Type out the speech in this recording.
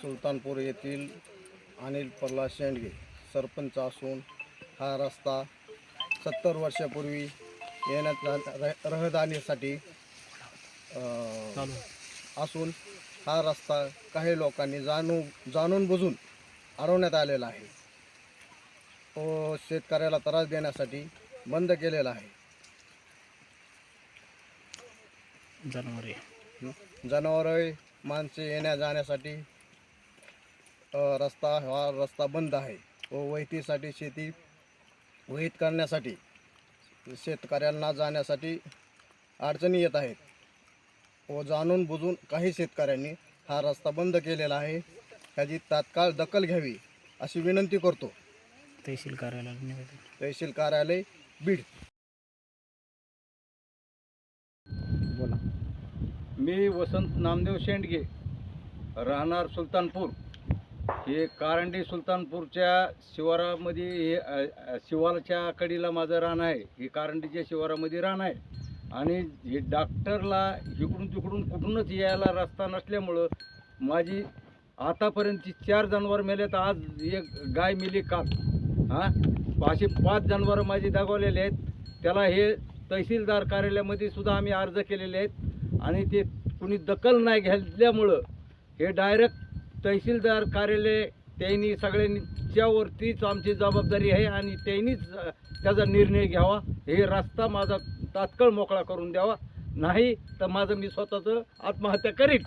सुलतानपूर येथील अनिल प्रल्हाद शेंडगे सरपंच असून हा रस्ता सत्तर वर्षापूर्वी येण्यात रहदारीसाठी असून हा रस्ता काही लोकांनी जाणून जाणून बुजून अडवण्यात आलेला आहे. तो शेतकऱ्याला त्रास देण्यासाठी बंद केलेला आहे. जनावरे जनावरे माणसे येण्या जाण्यासाठी रस्ता हा रस्ता बंद आहे. व वहितीसाठी शेती वहीत करण्यासाठी शेतकऱ्यांना जाण्यासाठी अडचणी येत आहेत. व जाणून बुजून काही शेतकऱ्यांनी हा रस्ता बंद केलेला आहे. त्याची तात्काळ दखल घ्यावी अशी विनंती करतो. तहसील कार्यालयाला निवेदन. तहसील कार्यालय बीड. बोला. मी वसंत नामदेव शेंडगे राहणार सुलतानपूर. हे कारंडी सुलतानपूरच्या शिवारामध्ये हे अ, शिवाराच्या कडीला माझं रान आहे. हे कारंडीच्या शिवारामध्ये रान आहे. आणि हे डॉक्टरला इकडून तिकडून कुठूनच यायला रस्ता नसल्यामुळं माझी आतापर्यंतची चार जनावर मेले तर आज एक गाय मेली काल. हां? असे पाच जनावरं माझी दाखवलेले आहेत. त्याला हे तहसीलदार कार्यालयामध्ये सुद्धा आम्ही अर्ज केलेले आहेत. आणि ते कुणी दखल नाही घेतल्यामुळं हे डायरेक्ट तहसीलदार कार्यालय त्यांनी सगळ्यांच्यावरतीच आमची जबाबदारी आहे आणि त्यांनीच त्याचा निर्णय घ्यावा. हे रस्ता माझा तात्काळ मोकळा करून द्यावा. नाही तर माझं मी स्वतःचं आत्महत्या करीन.